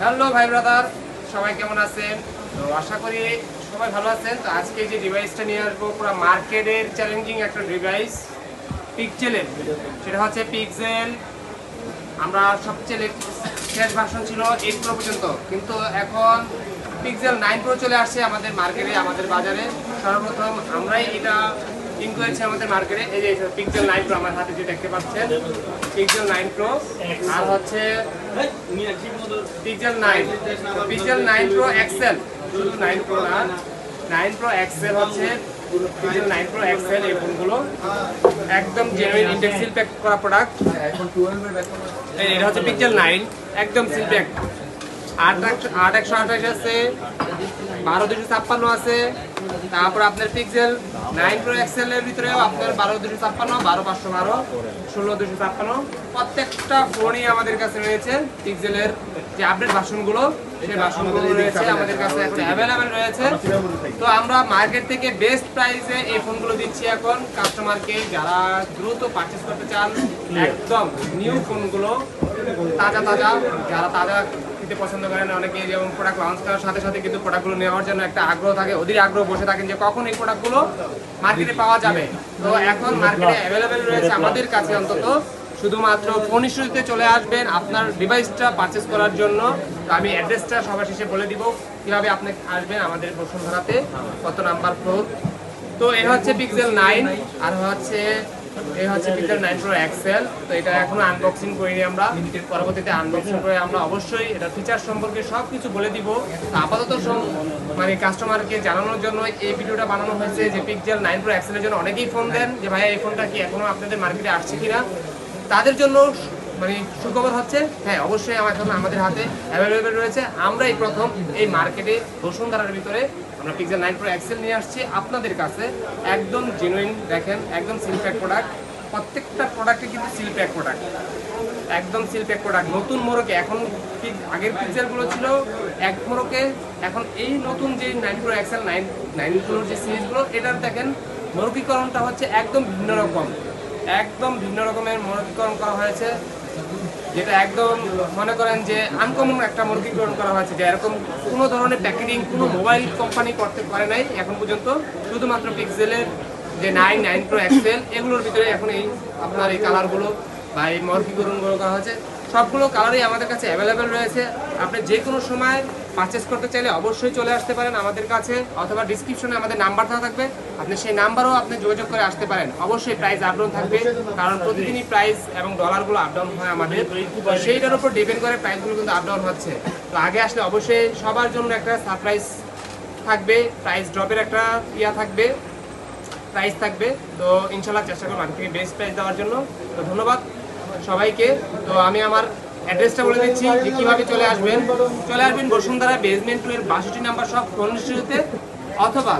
Hello ভাই brother, সবাই কেমন আছেন? তো আশা করি সবাই ভালো আছেন। তো আজকে যে ডিভাইসটা নিয়ে আসব, পুরো মার্কেটের চ্যালেঞ্জিং একটা ডিভাইস পিকজেলের সেটা হচ্ছে পিকজেল আমরা সবচেয়ে শেষ ভার্সন ছিল এইট প্রো পর্যন্ত। কিন্তু এখন পিক্সেল নাইন প্রো চলে আসছে আমাদের মার্কেটে আমাদের বাজারে। সর্বপ্রথম আমরাই এটা ইন করেছি আমাদের মার্কেটে এই যে পিক্সেল নাইন প্রো আমার হাতে যে দেখতে পাচ্ছেন পিক্সেল নাইন প্রো আর হচ্ছে pixel nine pixel nine pro XL শুধু নাইন প্রো না নাইন প্রো এক্সেল হচ্ছে নাইন প্রো ফোনগুলো একদম করা প্রোডাক্ট এটা হচ্ছে পিক্সেল নাইন একদম আট একশো আট একশো আঠাশ আছে, বারো দুশো ছাপ্পান্ন আছে তারপর আপনার পিক্সেল নাইন প্রো এক্সেল এর ভিতরে আপনার বারো দুশো ছাপ্পান্ন, বারো পাঁচশো বারো, ষোলো দুশো ছাপ্পান্ন। প্রত্যেকটা ফোনই আমাদের কাছে রয়েছে পিক্সেলের যে আপডেট ভাষণগুলো সেই ভাষণগুলো রয়েছে আমাদের কাছে এখন অ্যাভেলেবেল রয়েছে। তো আমরা মার্কেট থেকে বেস্ট প্রাইসে এই ফোনগুলো দিচ্ছি এখন। কাস্টমারকে যারা দ্রুত পারচেস করতে চান একদম নিউ ফোনগুলো তাজা তাজা যারা তাজা নিতে পছন্দ করেন অনেকে যেমন প্রোডাক্ট লঞ্চ করার সাথে সাথে কিন্তু প্রোডাক্টগুলো নেওয়ার জন্য একটা আগ্রহ থাকে অধীর আগ্রহ বসে থাকেন যে কখন এই প্রোডাক্টগুলো মার্কেটে পাওয়া যাবে। তো এখন মার্কেটে অ্যাভেলেবেল রয়েছে আমাদের কাছে অন্তত শুধুমাত্র ফোন ইস্যুতে চলে আসবেন, আপনার ডিভাইসটা পারচেস করার জন্য। তো আমি অ্যাড্রেসটা সবার শেষে বলে দিব, কীভাবে আপনি আসবেন আমাদের বসুন্ধরাতে, কত নাম্বার ফ্লোর তো এ হচ্ছে পিক্সেল নাইন আর হচ্ছে এই হচ্ছে পিক্সেল নাইন প্রো এক্সেল তো এটা এখনও আনবক্সিং করিনি আমরা, পরবর্তীতে আনবক্সিং করে আমরা অবশ্যই এটা ফিচার সম্পর্কে সব কিছু বলে দিব। আপাতত মানে কাস্টমারকে জানানোর জন্য এই ভিডিওটা বানানো হয়েছে যে পিক্সেল নাইন প্রো এক্সেলের জন্য অনেকেই ফোন দেন, যে ভাই এই ফোনটা কি এখনও আপনাদের মার্কেটে আসছে কিনা। তাদের জন্য মানে সুখবর হচ্ছে হ্যাঁ অবশ্যই আমার এখন আমাদের হাতে অ্যাভেলেবেল রয়েছে। আমরাই প্রথম এই মার্কেটে বসুন্ধরার ভিতরে আমরা পিক্সেল নাইন প্রো এক্সেল নিয়ে আসছি। আপনাদের কাছে একদম জেনুইন দেখেন, একদম সিল প্যাক প্রোডাক্ট প্রত্যেকটা প্রোডাক্টে কিন্তু সিল প্যাক প্রোডাক্ট একদম সিল প্যাক প্রোডাক্ট নতুন মোড়কে এখন আগের পিক্সেলগুলো ছিল এক মোড়কে। এখন এই নতুন যে nine pro XL nine nine প্রোর যে সিরিজগুলো এটার দেখেন মোড়কীকরণটা হচ্ছে একদম ভিন্ন রকম। একদম ভিন্ন রকমের মোড়কীকরণ করা হয়েছে। যেটা একদম মনে করেন যে আনকমন একটা মুরগিকরণ করা হয়েছে, যে এরকম কোনো ধরনের প্যাকেজিং কোনো মোবাইল কোম্পানি করতে পারে নাই এখন পর্যন্ত। শুধুমাত্র পিক্সেলের যে নাইন নাইন প্রো এক্সেল এগুলোর ভিতরে এখন এই আপনার এই কালারগুলো বা এই মর্কিকরণগুলো করা হয়েছে। সবগুলো কালারই আমাদের কাছে অ্যাভেলেবেল রয়েছে। আপনি যে কোনো সময় পারচেস করতে চাইলে অবশ্যই চলে আসতে পারেন আমাদের কাছে, অথবা ডিসক্রিপশনে আমাদের নাম্বার দেওয়া থাকবে। আপনি সেই নাম্বারও আপনি যোগাযোগ করে আসতে পারেন। অবশ্যই প্রাইস আপডাউন থাকবে, কারণ প্রতিদিনই প্রাইস এবং ডলারগুলো আপডাউন হয় আমাদের। সেইটার উপর ডিপেন্ড করে প্রাইসগুলো কিন্তু আপডাউন হচ্ছে। তো আগে আসলে অবশ্যই সবার জন্য একটা সারপ্রাইজ থাকবে প্রাইস ড্রপের একটা ইয়া থাকবে প্রাইস থাকবে। তো ইনশাল্লাহ চেষ্টা করব আগে থেকে বেস্ট প্রাইস দেওয়ার জন্য। তো ধন্যবাদ সবাইকে। তো আমি আমার অ্যাড্রেসটা বলে দিচ্ছি যে কীভাবে চলে আসবেন। চলে আসবেন বসুন্ধরা বেসমেন্ট টু এর বাষট্টি নাম্বার সব ফোন অথবা